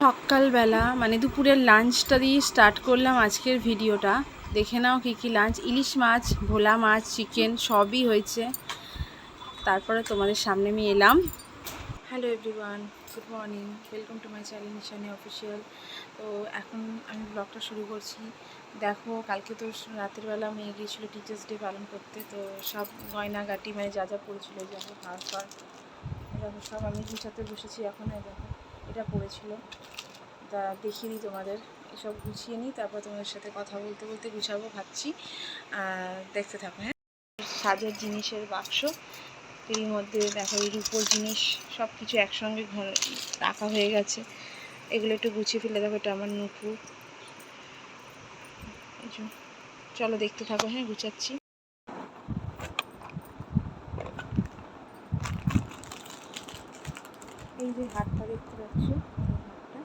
সকালবেলা মানে দুপুরের লাঞ্চটা দিয়ে স্টার্ট করলাম আজকের ভিডিওটা দেখে নাও কী কী লাঞ্চ ইলিশ মাছ, ভোলা মাছ চিকেন সবই হয়েছে। তারপরে তোমাদের সামনে আমি এলাম। Hello everyone good morning welcome to my channel Nishani official তো এখন আমি ব্লগটা শুরু করছি। দেখো, কালকে তো রাতের বেলা মেয়ে গিয়েছিল টিচার্স ডে পালন করতে। তো সব গয়নাগাটি মানে যা যা পড়েছিল দেখো হার ফার দেখো, সব আমি গুছাতে বসেছি, এখন দেখো। এটা পড়েছিল। তা দেখিয়ে দিই তোমাদের। এসব গুছিয়ে নিই, তারপর তোমাদের সাথে কথা বলতে বলতে গুছাবো, ভাবছি। আর দেখতে থাকো হ্যাঁ? সাজার জিনিসের বাক্স। এর মধ্যে দেখো এই রূপোর জিনিস সব কিছু একসঙ্গে রাখা হয়ে গেছে। এগুলো একটু গুছিয়ে ফেলে দেখো, এটা আমার নুপুর। চলো দেখতে থাকো হ্যাঁ গুছাচ্ছি এই যে হাটটা দেখতে পাচ্ছ হাটটা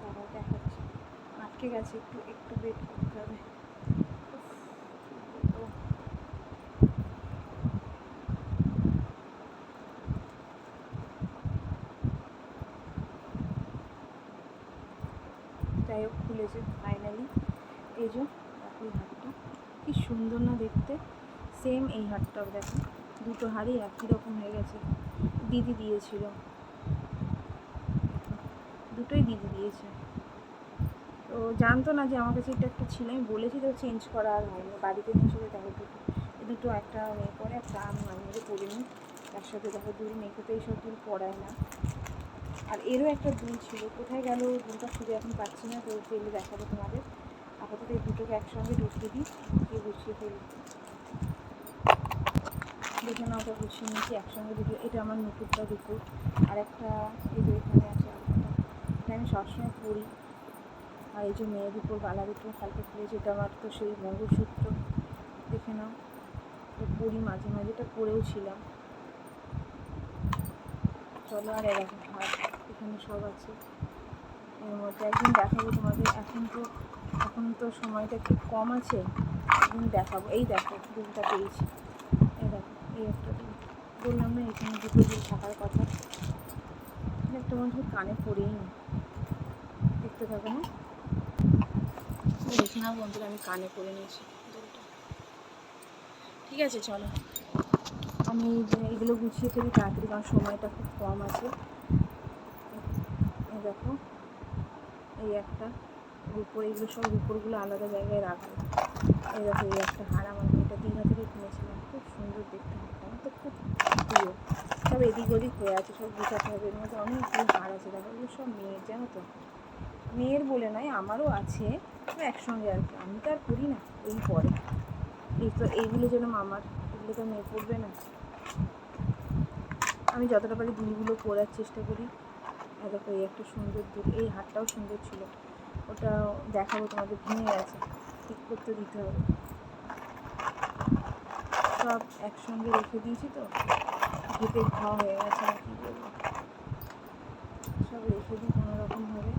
দাঁড়াও আটকে গেছে, একটু একটু বেট করতে হবে? যাই হোক, খুলেছে ফাইনালি এই যে, এই হাটটা কি সুন্দর না দেখতে। সেম এই হাটটাও দেখো। দুটো হাড়ি একই রকম হয়ে গেছে। দিদি দিয়েছিল। দুটোই দিদি দিয়েছে। তো জানতো না যে আমার কাছে এটা একটা ছিল, আমি বলেছি তো চেঞ্জ করা আর হয়নি। বাড়িতে নিয়ে এসে দেখো দুটো। দুটো একটা মেয়ে পরে একটা আমি মাঝে পরিনি তার সাথে দেখো দুল মেয়েকে তো এইসব দুল পড়ায় না। আর এরও একটা দুল ছিল। কোথায় গেল? দুলটা খুঁজে এখন পাচ্ছি না, তো পেলে দেখাবো তোমাদের। আপাতত এই দুটোকে একসঙ্গে ঢুকিয়ে দিই দিয়ে গুছিয়ে ফেলি। নাও ওটা গুছিয়ে নিয়েছি, একসঙ্গে দুটো এটা আমার নুপুরটা দুপুর আর একটা এই এখানে আছে এটা আমি সবসময় পড়ি। আর এই যে মেয়ের উপর বালা দুটো হালকা খুলেছে এটা আমার তো সেই মঙ্গলসূত্র দেখে নাও। এটা পড়ি মাঝে মাঝে, এটা পরেও ছিলাম। চলো আর এরকম হাত এখানে সব আছে। এর মধ্যে একদিন দেখাবো তোমাদের। এখন তো এখন তো সময়টা একটু কম আছে। একদিন দেখাবো। এই দেখো দুলটা পেয়েছি। এই একটা বললাম, না, এখানে দুটো দুল থাকার কথা। একটা মানুষ কানে পড়েই নি। দেখতে থাকো না। দেখে না বন্ধুরা, আমি কানে পরে নিয়েছি ঠিক আছে, চলো। আমি এগুলো গুছিয়ে ফেলি, তাড়াতাড়ি, কারণ সময়টা খুব কম আছে। দেখো, এই একটা। রুপোর, এগুলো সব রুপোরগুলো আলাদা জায়গায় রাখব এই দেখো, এই একটা হার আমার এটা দীঘা থেকে কিনেছিলাম খুব সুন্দর দেখতে আমার তো খুব প্রিয়। সব এদিক ওদিক হয়ে আছে, সব গুছাতে হবে। এর মধ্যে অনেকগুলো হার আছে, দেখো, এগুলো সব মেয়ের, জানো তো? মেয়ের বলে নয়, আমারও আছে একসঙ্গে আর কি। আমি তো আর করি না, এই পরে। এই তো, এইগুলো যেন মামার, এগুলো তো মেয়ে পড়বে না। আমি যতটা পারি দুলগুলো পরার চেষ্টা করি। আর দেখো, এই একটা সুন্দর দুল, এই হারটাও সুন্দর ছিল। ওটা দেখাবো তোমাদের ভেঙে গেছে ঠিক করতে দিতে হবে। সব একসঙ্গে রেখে দিয়েছি তো। ঘেটে খাওয়া হয়ে গেছে আর কি বলব। সব রেখে দিই কোনো রকমভাবে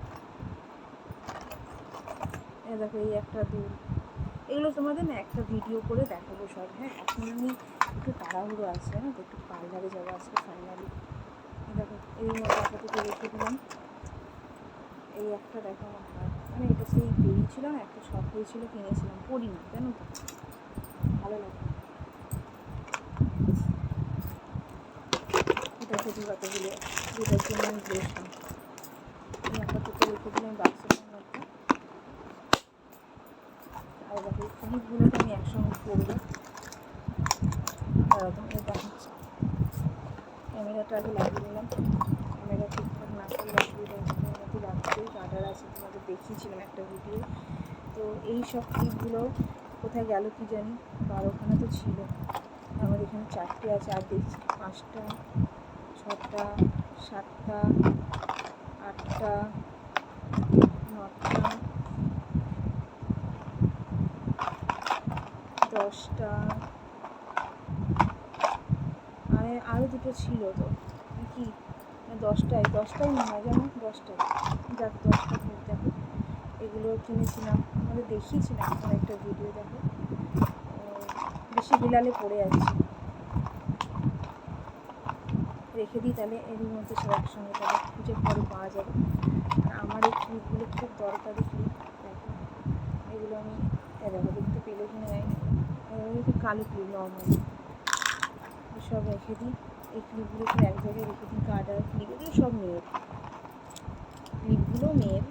এ দেখো, এই একটা দুল। এগুলো তোমাদের না একটা ভিডিও করে দেখাবো সব হ্যাঁ? এখন আমি একটু তাড়াহুড়ো আছে হ্যাঁ? একটু পার্লারে যাব আজকে ফাইনালি দেখো, এই মতো আপাতত রেখে দিলাম। এই একটা দেখো আমার মানে এটা সেই বেরিয়েছিল না, একটা শখ হয়েছিল কিনেছিলাম পড়ি না, জানো তো? ভালো লাগে। এটা হচ্ছে কতগুলো যেটার জন্য আমি বসলাম এই আপাতত রেখে দিলাম বাক্সটার মধ্যে আর এই ক্লিপগুলোকে আমি একসঙ্গে করব এরকম এই দেখাচ্ছে ক্যামেরাটা আগে লাগিয়ে নিলাম ক্যামেরা ঠিকঠাক না করে লাগিয়ে মধ্যে লাগছে রাডার আছে তোমাদের দেখিয়েছিলাম একটা ভিডিও তো এই সব ক্লিপগুলো কোথায় গেল কি জানি? বারোখানা তো ছিল। আমার এখানে চারটে আছে, আর দেখছি পাঁচটা ছটা সাতটা, আটটা, নটা, দশটা। আরে আরও দুটো ছিল তো। কি? দশটায় দশটাই মনে হয় জানো? দশটায়। যাক, দশটা ফুল দেখো। এগুলো কিনেছিলাম। আমাদের দেখিয়েছিলাম এখন একটা ভিডিও দেখো। বেশি বিলালে পড়ে যাচ্ছে রেখে দিই, তাহলে এরই মধ্যে সব একসঙ্গে তাহলে খুঁজে পরে পাওয়া যাবে। আর আমার এই ক্লিপগুলো খুব দরকারি ক্লিপ দেখো। এগুলো আমি দেখো, দেখতে পেলে কিনে এগুলো একটু কালো ক্লিপ নর্মাল সব রেখে দিই। এই ক্লিপগুলো সব এক জায়গায় রেখে দিই, গার্ডার ক্লিপ এগুলো সব মেয়ের। ক্লিপগুলো মেয়ের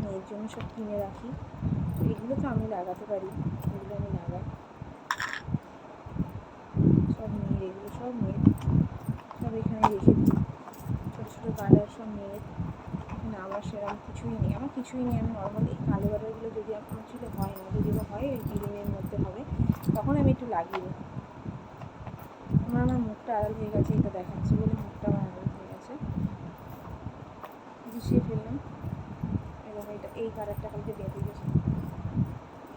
মেয়ের জন্য সব কিনে রাখি। এগুলো তো আমি লাগাতে পারি, এগুলো আমি লাগাই। সব মেয়ের, এগুলো সব মেয়ের। সব এখানে রেখে দিই ছোটো ছোটো গাঁদার সব মেয়ের এখানে আমার সেরকম কিছুই নেই। আমার কিছুই নেই। আমি নর্মালি কালো গার্ডারগুলো যদি আমার ছিল হয় না, যদি হয় ওই গ্রিনের মধ্যে হবে, তখন আমি একটু লাগিয়ে আমার আমার মুখটা আড়াল হয়ে গেছে, এটা দেখাচ্ছি বলে মুখটা আমার আড়াল হয়ে গেছে। গুছিয়ে ফেললাম এবং এটা এই কালারটা কালকে বেঁধে গেছে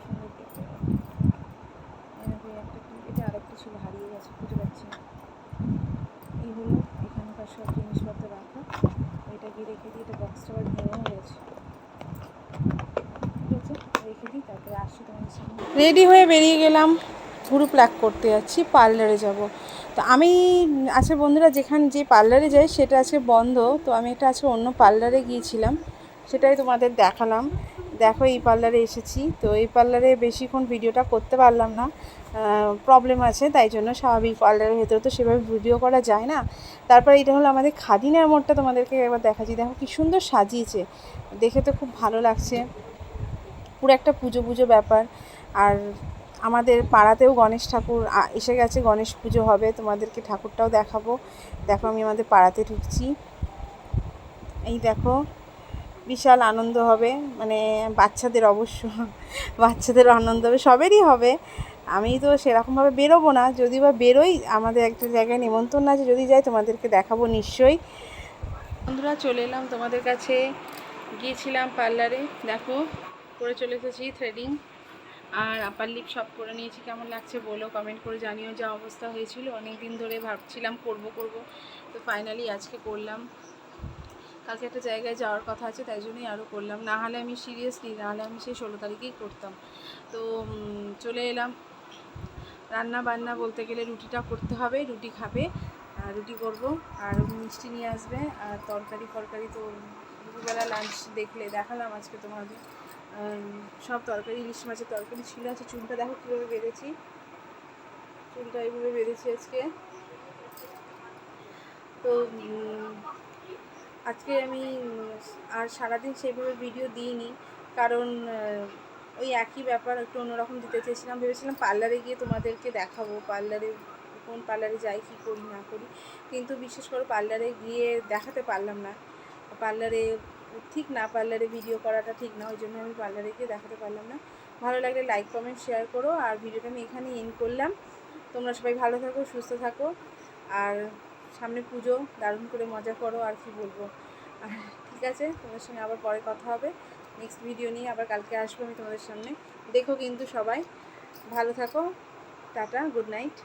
সুন্দর দেখতে লাগে। এরকম একটা কি এটা আরেকটা ছিল হারিয়ে গেছে খুঁজে পাচ্ছি না এই হলো এখানকার সব জিনিসপত্র রাখা এটা গিয়ে রেখে দিই এটা বক্সটা আবার ভেঙেও গেছে ঠিক আছে রেখে দিই তারপরে আসছি তোমাদের সামনে রেডি হয়ে বেরিয়ে গেলাম ভুরু প্লাক করতে যাচ্ছি, পার্লারে যাব। তো আমি আছে বন্ধুরা, যেখান যে পার্লারে যাই সেটা আছে বন্ধ, তো আমি এটা আজকে অন্য পার্লারে গিয়েছিলাম, সেটাই তোমাদের দেখালাম। দেখো এই পার্লারে এসেছি, তো এই পার্লারে বেশিক্ষণ ভিডিওটা করতে পারলাম না প্রবলেম আছে, তাই জন্য স্বাভাবিক পার্লারের ভেতরে তো সেভাবে ভিডিও করা যায় না। তারপরে এটা হলো আমাদের খাদিনার মোড়টা, তোমাদেরকে একবার দেখাচ্ছি। দেখো কি সুন্দর সাজিয়েছে, দেখে তো খুব ভালো লাগছে। পুরো একটা পুজো পুজো ব্যাপার। আর আমাদের পাড়াতেও গণেশ ঠাকুর এসে গেছে, গণেশ পুজো হবে, তোমাদেরকে ঠাকুরটাও দেখাবো। দেখো আমি আমাদের পাড়াতে ঢুকছি। এই দেখো, বিশাল আনন্দ হবে মানে বাচ্চাদের অবশ্য, বাচ্চাদের আনন্দ হবে, সবেরই হবে। আমি তো সেরকমভাবে বেরোবো না যদি বা বেরোই, আমাদের একটা জায়গায় নিমন্ত্রণ আছে, যদি যাই তোমাদেরকে দেখাবো নিশ্চয়ই। বন্ধুরা, চলে এলাম তোমাদের কাছে। গিয়েছিলাম পার্লারে, দেখো, করে চলে এসেছি থ্রেডিং আর আপার লিপ সব করে নিয়েছি, কেমন লাগছে বলো? কমেন্ট করে জানিও যা অবস্থা হয়েছিল। অনেক দিন ধরে ভাবছিলাম করব করব। তো ফাইনালি আজকে করলাম। কালকে একটা জায়গায় যাওয়ার কথা আছে, তাই জন্যই আরও করলাম। না হলে আমি সিরিয়াসলি না হলে আমি সেই ষোলো তারিখেই করতাম। তো চলে এলাম। রান্না বান্না বলতে গেলে রুটিটা করতে হবে, রুটি খাবে রুটি করব। আর মিষ্টি নিয়ে আসবে, আর তরকারি ফরকারি তো দুপুরবেলা লাঞ্চ দেখলে দেখালাম আজকে তোমাদের। সব তরকারি, ইলিশ মাছের তরকারি ছিল আছে চুলটা দেখো কীভাবে বেঁধেছি। চুলটা এইভাবে বেঁধেছি আজকে। তো আজকে আমি, আর সারাদিন সেইভাবে ভিডিও দিইনি, কারণ ওই একই ব্যাপার, একটু অন্যরকম দিতে চেয়েছিলাম। ভেবেছিলাম পার্লারে গিয়ে তোমাদেরকে দেখাবো পার্লারে কোন পার্লারে যাই, কী করি, না করি। কিন্তু বিশেষ করে পার্লারে গিয়ে দেখাতে পারলাম না। পার্লারে ঠিক না পার্লারে ভিডিও করাটা ঠিক না, ওই জন্য আমি পার্লারে গিয়ে দেখাতে পারলাম না। ভালো লাগলে লাইক কমেন্ট শেয়ার করো। আর ভিডিওটা আমি এখানেই এন্ড করলাম। তোমরা সবাই ভালো থাকো, সুস্থ থাকো। আর সামনে পুজো, দারুণ করে মজা করো, আর কি বলব। আর ঠিক আছে, তোমাদের সঙ্গে আবার পরে কথা হবে। নেক্সট ভিডিও নিয়ে আবার কালকে আসব আমি তোমাদের সামনে। দেখো কিন্তু সবাই। ভালো থাকো। Tata good night